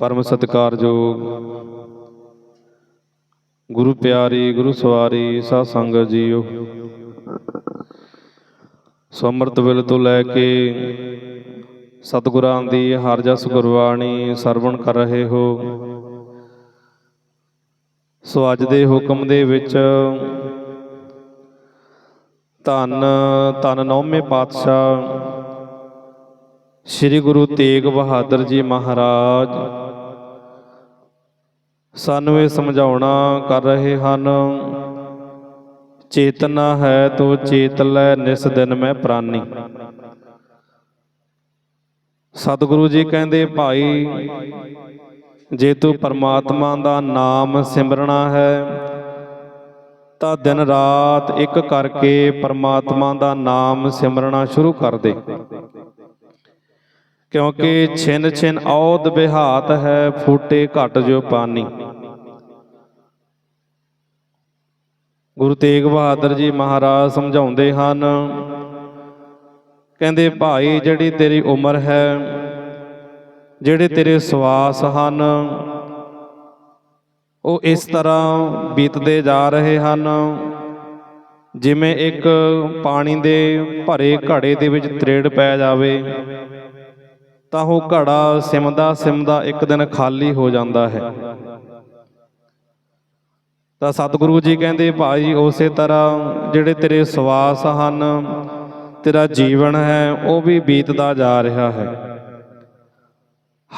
ਪਰਮ ਸਤਿਕਾਰਯੋਗ ਗੁਰੂ ਪਿਆਰੀ, ਗੁਰੂ ਸਵਾਰੀ ਸਾਧ ਸੰਗਤ ਜੀਓ। ਸੋ ਵੇਲੇ ਤੋਂ ਲੈ ਕੇ ਸਤਿਗੁਰਾਂ ਦੀ ਹਰ ਜਸ ਗੁਰਬਾਣੀ ਸਰਵਣ ਕਰ ਰਹੇ ਹੋ। ਸੋ ਅੱਜ ਦੇ ਹੁਕਮ ਦੇ ਵਿੱਚ ਧੰਨ ਧੰਨ ਨੌਵੇਂ ਪਾਤਸ਼ਾਹ ਸ੍ਰੀ ਗੁਰੂ ਤੇਗ ਬਹਾਦਰ ਜੀ ਮਹਾਰਾਜ। ਸਾਨੂੰ ਇਹ ਸਮਝਾਉਣਾ ਕਰ ਰਹੇ ਹਨ, ਚੇਤਨਾ ਹੈ ਤੋ ਚੇਤ ਲੈ ਨਿਸ ਦਿਨ ਮੈਂ ਪ੍ਰਾਨੀ। ਸਤਿਗੁਰੂ ਜੀ ਕਹਿੰਦੇ, ਭਾਈ, ਜੇ ਤੂੰ ਪਰਮਾਤਮਾ ਦਾ ਨਾਮ ਸਿਮਰਨਾ ਹੈ, ਤਾਂ ਦਿਨ ਰਾਤ ਇੱਕ ਕਰਕੇ ਪਰਮਾਤਮਾ ਦਾ ਨਾਮ ਸਿਮਰਨਾ ਸ਼ੁਰੂ ਕਰ ਦੇ। ਕਿਉਂਕਿ ਛਿਨ ਛਿਨ ਔਦ ਬਿਹਾਤ ਹੈ, ਫੂਟੇ ਘਟ ਜੋ ਪਾਣੀ ਗੁਰੂ ਤੇਗ ਬਹਾਦਰ ਜੀ ਮਹਾਰਾਜ ਸਮਝਾਉਂਦੇ ਹਨ, ਕਹਿੰਦੇ, ਭਾਈ, ਜਿਹੜੀ ਤੇਰੀ ਉਮਰ ਹੈ, ਜਿਹੜੇ ਤੇਰੇ ਸਵਾਸ ਹਨ, ਉਹ ਇਸ ਤਰ੍ਹਾਂ ਬੀਤਦੇ ਜਾ ਰਹੇ ਹਨ, ਜਿਵੇਂ ਇੱਕ ਪਾਣੀ ਦੇ ਭਰੇ ਘੜੇ ਦੇ ਵਿੱਚ ਤਰੇੜ ਪੈ ਜਾਵੇ, ਤਾਂ ਉਹ ਘੜਾ ਸਿਮਦਾ ਸਿਮਦਾ ਇੱਕ ਦਿਨ ਖਾਲੀ ਹੋ ਜਾਂਦਾ ਹੈ। ਤਾਂ ਸਤਿਗੁਰੂ ਜੀ ਕਹਿੰਦੇ, ਭਾਈ, ਉਸੇ ਤਰ੍ਹਾਂ ਜਿਹੜੇ ਤੇਰੇ ਸਵਾਸ ਹਨ, ਤੇਰਾ ਜੀਵਨ ਹੈ, ਉਹ ਵੀ ਬੀਤਦਾ ਜਾ ਰਿਹਾ ਹੈ।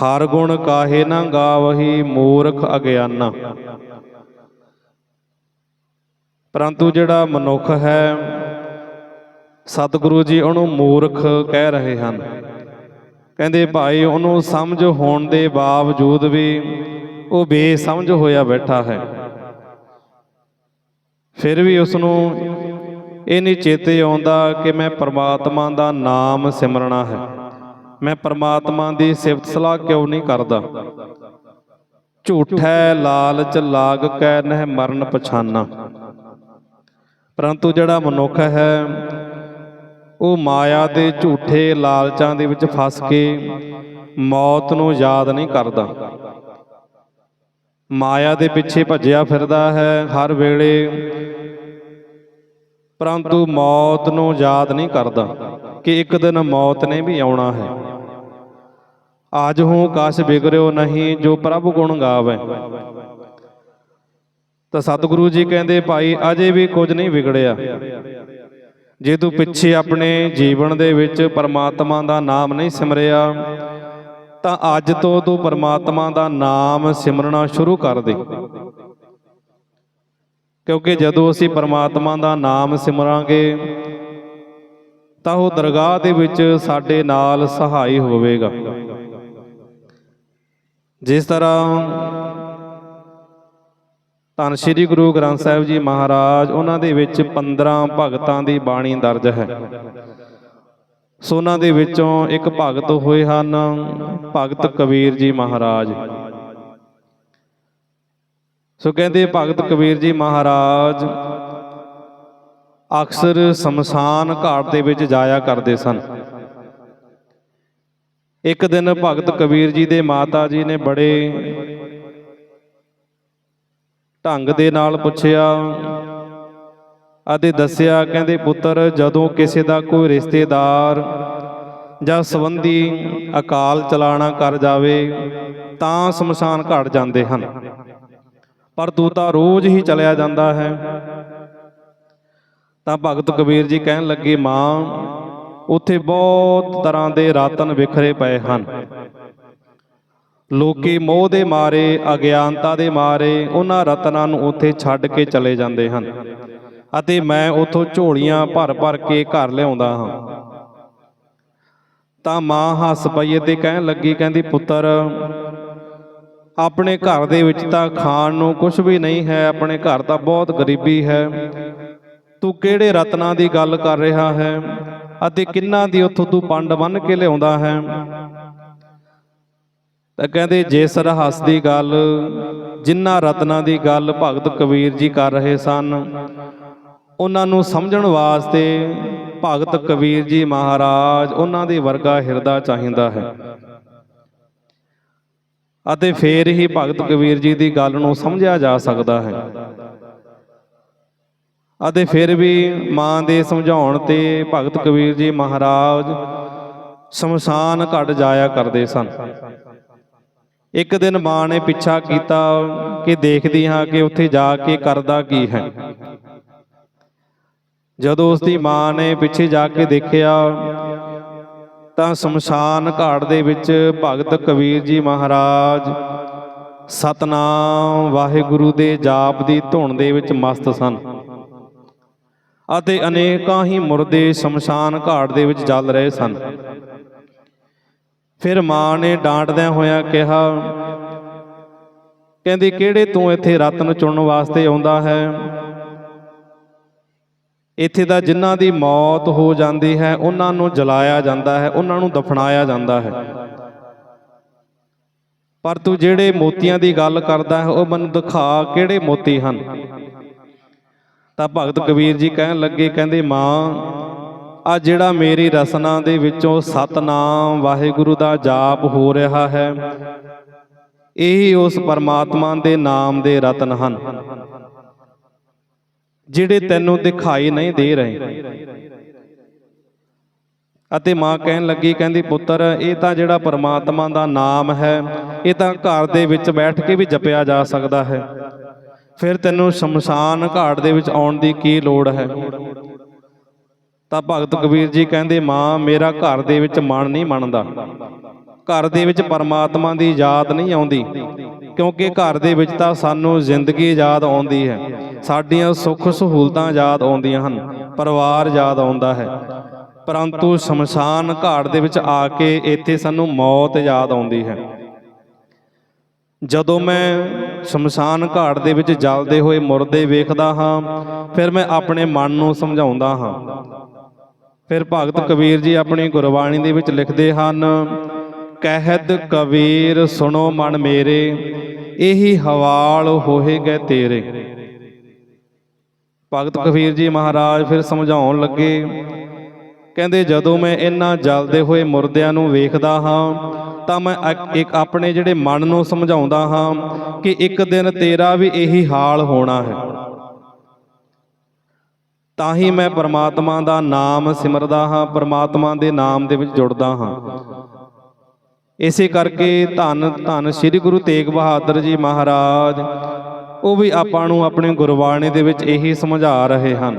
ਹਰ ਗੁਣ ਕਾਹੇ ਨਾ ਗਾਵਹੀ, ਮੂਰਖ ਅਗਿਆਨਾ। ਪਰੰਤੂ ਜਿਹੜਾ ਮਨੁੱਖ ਹੈ, ਸਤਿਗੁਰੂ ਜੀ ਉਹਨੂੰ ਮੂਰਖ ਕਹਿ ਰਹੇ ਹਨ। ਕਹਿੰਦੇ, ਭਾਈ, ਉਹਨੂੰ ਸਮਝ ਹੋਣ ਦੇ ਬਾਵਜੂਦ ਵੀ ਉਹ ਬੇਸਮਝ ਹੋਇਆ ਬੈਠਾ ਹੈ। ਫਿਰ ਵੀ ਉਸ ਨੂੰ ਇਹ ਨਹੀਂ ਚੇਤੇ ਆਉਂਦਾ ਕਿ ਮੈਂ ਪਰਮਾਤਮਾ ਦਾ ਨਾਮ ਸਿਮਰਨਾ ਹੈ। ਮੈਂ ਪਰਮਾਤਮਾ ਦੀ ਸਿਫਤ ਸਲਾਹ ਕਿਉਂ ਨਹੀਂ ਕਰਦਾ? ਝੂਠੈ ਲਾਲਚ ਲਾਗ ਕੈ ਨਹਿ ਮਰਨ ਪਛਾਨਾ। ਪਰੰਤੂ ਜਿਹੜਾ ਮਨੁੱਖ ਹੈ, ਉਹ ਮਾਇਆ ਦੇ ਝੂਠੇ ਲਾਲਚਾਂ ਦੇ ਵਿੱਚ ਫਸ ਕੇ ਮੌਤ ਨੂੰ ਯਾਦ ਨਹੀਂ ਕਰਦਾ। ਮਾਇਆ ਦੇ ਪਿੱਛੇ ਭੱਜਿਆ ਫਿਰਦਾ ਹੈ ਹਰ ਵੇਲੇ। ਪਰੰਤੂ ਮੌਤ ਨੂੰ ਯਾਦ ਨਹੀਂ ਕਰਦਾ ਕਿ ਇੱਕ ਦਿਨ ਮੌਤ ਨੇ ਵੀ ਆਉਣਾ ਹੈ। ਆਜ ਹੂੰ ਕਸ ਬਿਗਰਿਓ ਨਹੀਂ ਜੋ ਪ੍ਰਭ ਗੁਣ ਗਾਵੇ। ਤਾਂ ਸਤਿਗੁਰੂ ਜੀ ਕਹਿੰਦੇ, ਭਾਈ, ਅਜੇ ਵੀ ਕੁਝ ਨਹੀਂ ਵਿਗੜਿਆ। ਜੇ ਤੂੰ ਪਿੱਛੇ ਆਪਣੇ ਜੀਵਨ ਦੇ ਵਿੱਚ ਪਰਮਾਤਮਾ ਦਾ ਨਾਮ ਨਹੀਂ ਸਿਮਰਿਆ ਤਾਂ ਅੱਜ ਤੋਂ ਤੂੰ ਪਰਮਾਤਮਾ ਦਾ ਨਾਮ ਸਿਮਰਨਾ ਸ਼ੁਰੂ ਕਰ ਦੇ। ਕਿਉਂਕਿ ਜਦੋਂ ਅਸੀਂ ਪਰਮਾਤਮਾ ਦਾ ਨਾਮ ਸਿਮਰਾਂਗੇ, ਤਾਂ ਉਹ ਦਰਗਾਹ ਦੇ ਵਿੱਚ ਸਾਡੇ ਨਾਲ ਸਹਾਈ ਹੋਵੇਗਾ। ਜਿਸ ਤਰ੍ਹਾਂ ਧੰਨ ਸ਼੍ਰੀ ਗੁਰੂ ਗ੍ਰੰਥ ਸਾਹਿਬ ਜੀ ਮਹਾਰਾਜ, ਉਹਨਾਂ ਦੇ ਵਿੱਚ 15 ਭਗਤਾਂ ਦੀ ਬਾਣੀ ਦਰਜ ਹੈ। ਸੋ ਉਹਨਾਂ ਦੇ ਵਿੱਚੋਂ ਇੱਕ ਭਗਤ ਹੋਏ ਹਨ, ਭਗਤ ਕਬੀਰ ਜੀ ਮਹਾਰਾਜ। ਸੋ ਕਹਿੰਦੇ ਭਗਤ ਕਬੀਰ ਜੀ ਮਹਾਰਾਜ, ਅਕਸਰ ਸਮਸਾਨ ਘਾਟ ਦੇ ਵਿੱਚ ਜਾਇਆ ਕਰਦੇ ਸਨ। ਇੱਕ ਦਿਨ ਭਗਤ ਕਬੀਰ ਜੀ ਦੇ ਮਾਤਾ ਜੀ ਨੇ ਬੜੇ ਢੰਗ ਦੇ ਨਾਲ ਪੁੱਛਿਆ ਅਤੇ ਦੱਸਿਆ, ਕਹਿੰਦੇ, ਪੁੱਤਰ, ਜਦੋਂ ਕਿਸੇ ਦਾ ਕੋਈ ਰਿਸ਼ਤੇਦਾਰ ਜਾਂ ਸੰਬੰਧੀ ਅਕਾਲ ਚਲਾਣਾ ਕਰ ਜਾਵੇ, ਤਾਂ ਸਮਸ਼ਾਨ ਘਾਟ ਜਾਂਦੇ ਹਨ। ਪਰ ਤੂੰ ਤਾਂ ਰੋਜ਼ ਹੀ ਚਲਿਆ ਜਾਂਦਾ ਹੈ। ਤਾਂ ਭਗਤ ਕਬੀਰ ਜੀ ਕਹਿਣ ਲੱਗੇ, ਮਾਂ, ਉੱਥੇ ਬਹੁਤ ਤਰ੍ਹਾਂ ਦੇ ਰਾਤਨ ਵਿਖਰੇ ਪਏ ਹਨ। ਲੋਕੀ ਮੋਹ ਦੇ ਮਾਰੇ, ਅਗਿਆਨਤਾ ਦੇ ਮਾਰੇ, ਉਹਨਾਂ ਰਤਨਾਂ ਨੂੰ ਉੱਥੇ ਛੱਡ ਕੇ ਚਲੇ ਜਾਂਦੇ ਹਨ। ਅਤੇ ਮੈਂ ਉੱਥੋਂ ਝੋਲੀਆਂ ਭਰ ਭਰ ਕੇ ਘਰ ਲਿਆਉਂਦਾ ਹਾਂ। ਤਾਂ ਮਾਂ ਹੱਸ ਪਈ ਤੇ ਕਹਿਣ ਲੱਗੀ, ਕਹਿੰਦੀ, ਪੁੱਤਰ, ਆਪਣੇ ਘਰ ਦੇ ਵਿੱਚ ਤਾਂ ਖਾਣ ਨੂੰ ਕੁਝ ਵੀ ਨਹੀਂ ਹੈ, ਆਪਣੇ ਘਰ ਤਾਂ ਬਹੁਤ ਗਰੀਬੀ ਹੈ। ਤੂੰ ਕਿਹੜੇ ਰਤਨਾਂ ਦੀ ਗੱਲ ਕਰ ਰਿਹਾ ਹੈ ਅਤੇ ਕਿੰਨਾ ਦੀ ਉੱਥੋਂ ਤੂੰ ਪੰਡ ਬੰਨ ਕੇ ਲਿਆਉਂਦਾ ਹੈ? ਤਾਂ ਕਹਿੰਦੇ ਜਿਸ ਰਹੱਸ ਦੀ ਗੱਲ ਜਿਨ੍ਹਾਂ ਰਤਨਾਂ ਦੀ ਗੱਲ ਭਗਤ ਕਬੀਰ ਜੀ ਕਰ ਰਹੇ ਸਨ ਉਹਨਾਂ ਨੂੰ ਸਮਝਣ ਵਾਸਤੇ ਭਗਤ ਕਬੀਰ ਜੀ ਮਹਾਰਾਜ ਉਹਨਾਂ ਦੇ ਵਰਗਾ ਹਿਰਦਾ ਚਾਹੀਦਾ ਹੈ। ਅਤੇ ਫੇਰ ਹੀ ਭਗਤ ਕਬੀਰ ਜੀ ਦੀ ਗੱਲ ਨੂੰ ਸਮਝਿਆ ਜਾ ਸਕਦਾ ਹੈ। ਅਤੇ ਫਿਰ ਵੀ ਮਾਂ ਦੇ ਸਮਝਾਉਣ ਤੇ ਭਗਤ ਕਬੀਰ ਜੀ ਮਹਾਰਾਜ ਸ਼ਮਸ਼ਾਨ ਘਾਟ ਜਾਇਆ ਕਰਦੇ ਸਨ। ਇੱਕ ਦਿਨ ਮਾਂ ਨੇ ਪਿੱਛਾ ਕੀਤਾ ਕਿ ਦੇਖਦੀ ਹਾਂ ਕਿ ਉੱਥੇ ਜਾ ਕੇ ਕਰਦਾ ਕੀ ਹੈ। ਜਦੋਂ ਉਸ ਦੀ ਮਾਂ ਨੇ ਪਿੱਛੇ ਜਾ ਕੇ ਦੇਖਿਆ ਤਾਂ ਸ਼ਮਸ਼ਾਨ ਘਾਟ ਦੇ ਵਿੱਚ ਭਗਤ ਕਬੀਰ ਜੀ ਮਹਾਰਾਜ ਸਤਨਾਮ ਵਾਹਿਗੁਰੂ ਦੇ ਜਾਪ ਦੀ ਧੁਨ ਦੇ ਵਿੱਚ ਮਸਤ ਸਨ। ਅਤੇ ਅਨੇਕਾਂ ਹੀ ਮੁਰਦੇ ਸ਼ਮਸ਼ਾਨ ਘਾਟ ਦੇ ਵਿੱਚ ਜਲ ਰਹੇ ਸਨ। ਫਿਰ ਮਾਂ ਨੇ ਡਾਂਟਦਿਆਂ ਹੋਇਆਂ ਕਿਹਾ ਕਹਿੰਦੀ ਕਿਹੜੇ ਤੂੰ ਇੱਥੇ ਰਤਨ ਚੁਣਨ ਵਾਸਤੇ ਆਉਂਦਾ ਹੈ? ਇੱਥੇ ਦਾ ਜਿਨ੍ਹਾਂ ਦੀ ਮੌਤ ਹੋ ਜਾਂਦੀ ਹੈ, ਉਹਨਾਂ ਨੂੰ ਜਲਾਇਆ ਜਾਂਦਾ ਹੈ, ਉਹਨਾਂ ਨੂੰ ਦਫਨਾਇਆ ਜਾਂਦਾ ਹੈ। ਪਰ ਤੂੰ ਜਿਹੜੇ ਮੋਤੀਆਂ ਦੀ ਗੱਲ ਕਰਦਾ ਹੈ, ਉਹ ਮੈਨੂੰ ਦਿਖਾ ਕਿਹੜੇ ਮੋਤੀ ਹਨ। ਤਾਂ ਭਗਤ ਕਬੀਰ ਜੀ ਕਹਿਣ ਲੱਗੇ, ਕਹਿੰਦੇ, ਮਾਂ, ਆ ਜਿਹੜਾ ਮੇਰੀ ਰਸਨਾ ਦੇ ਵਿੱਚੋਂ ਸਤਨਾਮ ਵਾਹਿਗੁਰੂ ਦਾ ਜਾਪ ਹੋ ਰਿਹਾ ਹੈ, ਇਹੀ ਉਸ ਪਰਮਾਤਮਾ ਦੇ ਨਾਮ ਦੇ ਰਤਨ ਹਨ। ਜਿਹੜੇ ਤੈਨੂੰ ਦਿਖਾਈ ਨਹੀਂ ਦੇ ਰਹੇ। ਅਤੇ ਮਾਂ ਕਹਿਣ ਲੱਗੀ, ਕਹਿੰਦੀ, ਪੁੱਤਰ, ਇਹ ਤਾਂ ਜਿਹੜਾ ਪਰਮਾਤਮਾ ਦਾ ਨਾਮ ਹੈ, ਇਹ ਤਾਂ ਘਰ ਦੇ ਵਿੱਚ ਬੈਠ ਕੇ ਵੀ ਜਪਿਆ ਜਾ ਸਕਦਾ ਹੈ। ਫਿਰ ਤੈਨੂੰ ਸ਼ਮਸ਼ਾਨ ਘਾਟ ਦੇ ਵਿੱਚ ਆਉਣ ਦੀ ਕੀ ਲੋੜ ਹੈ? ਤਾਂ ਭਗਤ ਕਬੀਰ ਜੀ ਕਹਿੰਦੇ, ਮਾਂ, ਮੇਰਾ ਘਰ ਦੇ ਵਿੱਚ ਮਨ ਨਹੀਂ ਮੰਨਦਾ। ਘਰ ਦੇ ਵਿੱਚ ਪਰਮਾਤਮਾ ਦੀ ਯਾਦ ਨਹੀਂ ਆਉਂਦੀ। ਕਿਉਂਕਿ ਘਰ ਦੇ ਵਿੱਚ ਤਾਂ ਸਾਨੂੰ ਜ਼ਿੰਦਗੀ ਯਾਦ ਆਉਂਦੀ ਹੈ। ਸਾਡੀਆਂ ਸੁੱਖ ਸਹੂਲਤਾਂ ਯਾਦ ਆਉਂਦੀਆਂ ਹਨ, ਪਰਿਵਾਰ ਯਾਦ ਆਉਂਦਾ ਹੈ। ਪਰੰਤੂ ਸ਼ਮਸ਼ਾਨ ਘਾਟ ਦੇ ਵਿੱਚ ਆ ਕੇ ਇੱਥੇ ਸਾਨੂੰ ਮੌਤ ਯਾਦ ਆਉਂਦੀ ਹੈ। ਜਦੋਂ ਮੈਂ ਸ਼ਮਸ਼ਾਨ ਘਾਟ ਦੇ ਵਿੱਚ ਜਲਦੇ ਹੋਏ ਮੁਰਦੇ ਵੇਖਦਾ ਹਾਂ, ਫਿਰ ਮੈਂ ਆਪਣੇ ਮਨ ਨੂੰ ਸਮਝਾਉਂਦਾ ਹਾਂ। ਫਿਰ ਭਗਤ ਕਬੀਰ ਜੀ ਆਪਣੀ ਗੁਰਬਾਣੀ ਦੇ ਵਿੱਚ ਲਿਖਦੇ ਹਨ ਕਹਿਦ ਕਬੀਰ ਸੁਣੋ ਮਨ ਮੇਰੇ, ਇਹੀ ਹਵਾਲ ਹੋਏ ਗਏ ਤੇਰੇ। ਭਗਤ ਕਬੀਰ ਜੀ ਮਹਾਰਾਜ ਫਿਰ ਸਮਝਾਉਣ ਲੱਗੇ, ਕਹਿੰਦੇ ਜਦੋਂ ਮੈਂ ਇਹਨਾਂ ਜਲਦੇ ਹੋਏ ਮੁਰਦਿਆਂ ਨੂੰ ਵੇਖਦਾ ਹਾਂ, ਤਾਂ ਮੈਂ ਇੱਕ- ਇੱਕ ਆਪਣੇ ਜਿਹੜੇ ਮਨ ਨੂੰ ਸਮਝਾਉਂਦਾ ਹਾਂ ਕਿ ਇੱਕ ਦਿਨ ਤੇਰਾ ਵੀ ਇਹੀ ਹਾਲ ਹੋਣਾ ਹੈ। ਤਾਂ ਹੀ ਮੈਂ ਪਰਮਾਤਮਾ ਦਾ ਨਾਮ ਸਿਮਰਦਾ ਹਾਂ, ਪਰਮਾਤਮਾ ਦੇ ਨਾਮ ਦੇ ਵਿੱਚ ਜੁੜਦਾ ਹਾਂ। ਇਸੇ ਕਰਕੇ ਧੰਨ ਧੰਨ ਸ੍ਰੀ ਗੁਰੂ ਤੇਗ ਬਹਾਦਰ ਜੀ ਮਹਾਰਾਜ, ਉਹ ਵੀ ਆਪਾਂ ਨੂੰ ਆਪਣੀ ਗੁਰਬਾਣੀ ਦੇ ਵਿੱਚ ਇਹੀ ਸਮਝਾ ਰਹੇ ਹਨ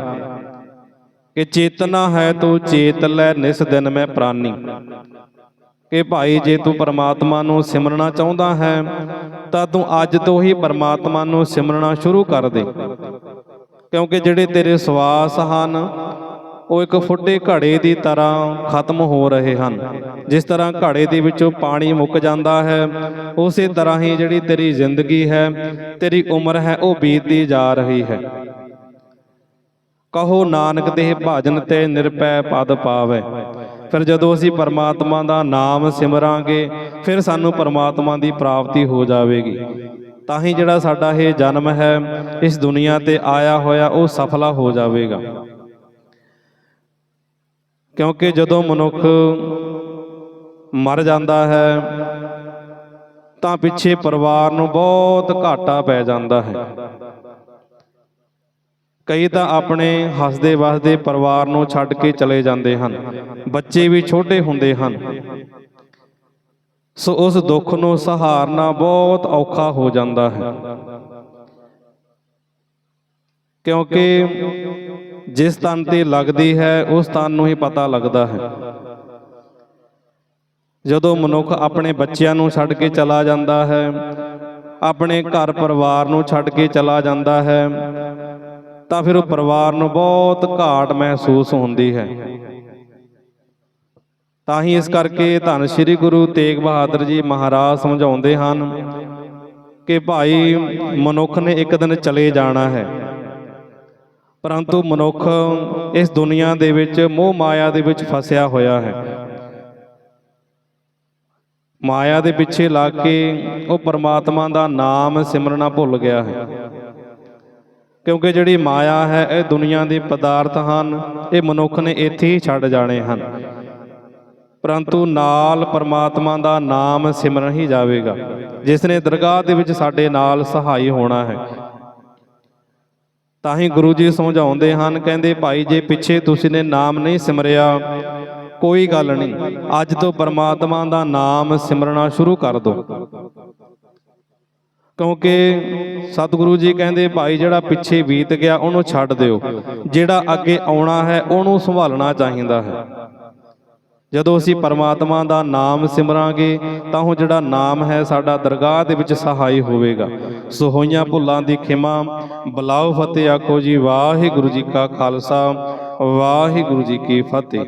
ਕਿ ਚੇਤਨਾ ਹੈ ਤੂੰ ਚੇਤ ਲੈ, ਨਿਸ ਦਿਨ ਮੈਂ ਪ੍ਰਾਨੀ। ਕਿ ਭਾਈ, ਜੇ ਤੂੰ ਪਰਮਾਤਮਾ ਨੂੰ ਸਿਮਰਨਾ ਚਾਹੁੰਦਾ ਹੈ, ਤਾਂ ਤੂੰ ਅੱਜ ਤੋਂ ਹੀ ਪਰਮਾਤਮਾ ਨੂੰ ਸਿਮਰਨਾ ਸ਼ੁਰੂ ਕਰ ਦੇ। ਕਿਉਂਕਿ ਜਿਹੜੇ ਤੇਰੇ ਸਵਾਸ ਹਨ ਉਹ ਇੱਕ ਫੁੱਟੇ ਘੜੇ ਦੀ ਤਰ੍ਹਾਂ ਖਤਮ ਹੋ ਰਹੇ ਹਨ। ਜਿਸ ਤਰ੍ਹਾਂ ਘੜੇ ਦੇ ਵਿੱਚੋਂ ਪਾਣੀ ਮੁੱਕ ਜਾਂਦਾ ਹੈ, ਉਸੇ ਤਰ੍ਹਾਂ ਹੀ ਜਿਹੜੀ ਤੇਰੀ ਜ਼ਿੰਦਗੀ ਹੈ, ਤੇਰੀ ਉਮਰ ਹੈ, ਉਹ ਬੀਤਦੀ ਜਾ ਰਹੀ ਹੈ। ਕਹੋ, ਨਾਨਕ ਦੇ ਭਜਨ ਤੇ ਨਿਰਪੈ ਪਦ ਪਾਵੇ। ਫਿਰ ਜਦੋਂ ਅਸੀਂ ਪਰਮਾਤਮਾ ਦਾ ਨਾਮ ਸਿਮਰਾਂਗੇ, ਫਿਰ ਸਾਨੂੰ ਪਰਮਾਤਮਾ ਦੀ ਪ੍ਰਾਪਤੀ ਹੋ ਜਾਵੇਗੀ। ਤਾਂ ਹੀ ਜਿਹੜਾ ਸਾਡਾ ਇਹ ਜਨਮ ਹੈ, ਇਸ ਦੁਨੀਆ ਤੇ ਆਇਆ ਹੋਇਆ, ਉਹ ਸਫਲਾ ਹੋ ਜਾਵੇਗਾ। ਕਿਉਂਕਿ ਜਦੋਂ ਮਨੁੱਖ ਮਰ ਜਾਂਦਾ ਹੈ, ਤਾਂ ਪਿੱਛੇ ਪਰਿਵਾਰ ਨੂੰ ਬਹੁਤ ਘਾਟਾ ਪੈ ਜਾਂਦਾ ਹੈ। ਕਈ ਤਾਂ ਆਪਣੇ ਹੱਸਦੇ ਵਸਦੇ ਪਰਿਵਾਰ ਨੂੰ ਛੱਡ ਕੇ ਚਲੇ ਜਾਂਦੇ ਹਨ। ਬੱਚੇ ਵੀ ਛੋਟੇ ਹੁੰਦੇ ਹਨ। ਸੋ ਉਸ ਦੁੱਖ ਨੂੰ ਸਹਾਰਨਾ ਬਹੁਤ ਔਖਾ ਹੋ ਜਾਂਦਾ ਹੈ। ਕਿਉਂਕਿ ਜਿਸ ਤਨ ਤੇ ਲੱਗਦੀ ਹੈ, ਉਸ ਤਨ ਨੂੰ ਹੀ ਪਤਾ ਲੱਗਦਾ ਹੈ। ਜਦੋਂ ਮਨੁੱਖ ਆਪਣੇ ਬੱਚਿਆਂ ਨੂੰ ਛੱਡ ਕੇ ਚਲਾ ਜਾਂਦਾ ਹੈ, ਆਪਣੇ ਘਰ ਪਰਿਵਾਰ ਨੂੰ ਛੱਡ ਕੇ ਚਲਾ ਜਾਂਦਾ ਹੈ, ਤਾਂ ਫਿਰ ਉਹ ਪਰਿਵਾਰ ਨੂੰ ਬਹੁਤ ਘਾਟ ਮਹਿਸੂਸ ਹੁੰਦੀ ਹੈ। ਤਾਂ ਹੀ ਇਸ ਕਰਕੇ ਧੰਨ ਸ੍ਰੀ ਗੁਰੂ ਤੇਗ ਬਹਾਦਰ ਜੀ ਮਹਾਰਾਜ ਸਮਝਾਉਂਦੇ ਹਨ ਕਿ ਭਾਈ ਮਨੁੱਖ ਨੇ ਇੱਕ ਦਿਨ ਚਲੇ ਜਾਣਾ ਹੈ। ਪਰੰਤੂ ਮਨੁੱਖ ਇਸ ਦੁਨੀਆ ਦੇ ਵਿੱਚ ਮੋਹ ਮਾਇਆ ਦੇ ਵਿੱਚ ਫਸਿਆ ਹੋਇਆ ਹੈ। ਮਾਇਆ ਦੇ ਪਿੱਛੇ ਲੱਗ ਕੇ ਉਹ ਪਰਮਾਤਮਾ ਦਾ ਨਾਮ ਸਿਮਰਨਾ ਭੁੱਲ ਗਿਆ ਹੈ। ਕਿਉਂਕਿ ਜਿਹੜੀ ਮਾਇਆ ਹੈ, ਇਹ ਦੁਨੀਆ ਦੇ ਪਦਾਰਥ ਹਨ, ਇਹ ਮਨੁੱਖ ਨੇ ਇੱਥੇ ਹੀ ਛੱਡ ਜਾਣੇ ਹਨ। ਪਰੰਤੂ ਨਾਲ ਪਰਮਾਤਮਾ ਦਾ ਨਾਮ ਸਿਮਰਨ ਹੀ ਜਾਵੇਗਾ। ਜਿਸ ਨੇ ਦਰਗਾਹ ਦੇ ਵਿੱਚ ਸਾਡੇ ਨਾਲ ਸਹਾਈ ਹੋਣਾ ਹੈ। ਤਾਂ ਹੀ ਗੁਰੂ ਜੀ ਸਮਝਾਉਂਦੇ ਹਨ, ਕਹਿੰਦੇ, ਭਾਈ ਜੇ ਪਿੱਛੇ ਤੁਸੀਂ ਨੇ ਨਾਮ ਨਹੀਂ ਸਿਮਰਿਆ, ਕੋਈ ਗੱਲ ਨਹੀਂ। ਅੱਜ ਤੋਂ ਪਰਮਾਤਮਾ ਦਾ ਨਾਮ ਸਿਮਰਨਾ ਸ਼ੁਰੂ ਕਰ ਦਿਓ ਕਿਉਂਕਿ ਸਤਿਗੁਰੂ ਜੀ ਕਹਿੰਦੇ, ਭਾਈ ਜਿਹੜਾ ਪਿੱਛੇ ਬੀਤ ਗਿਆ, ਉਹਨੂੰ ਛੱਡ ਦਿਓ। ਜਿਹੜਾ ਅੱਗੇ ਆਉਣਾ ਹੈ, ਉਹਨੂੰ ਸੰਭਾਲਣਾ ਚਾਹੀਦਾ ਹੈ। ਜਦੋਂ ਅਸੀਂ ਪਰਮਾਤਮਾ ਦਾ ਨਾਮ ਸਿਮਰਾਂਗੇ, ਤਾਂ ਉਹ ਜਿਹੜਾ ਨਾਮ ਹੈ ਸਾਡਾ ਦਰਗਾਹ ਦੇ ਵਿੱਚ ਸਹਾਈ ਹੋਵੇਗਾ। ਸੋ ਹੋਈਆਂ ਭੁੱਲਾਂ ਦੀ ਖਿਮਾ ਬਲਾਉ ਫਤਿਹ ਆਖੋ ਜੀ, ਵਾਹਿਗੁਰੂ ਜੀ ਕਾ ਖਾਲਸਾ, ਵਾਹਿਗੁਰੂ ਜੀ ਕੀ ਫਤਿਹ।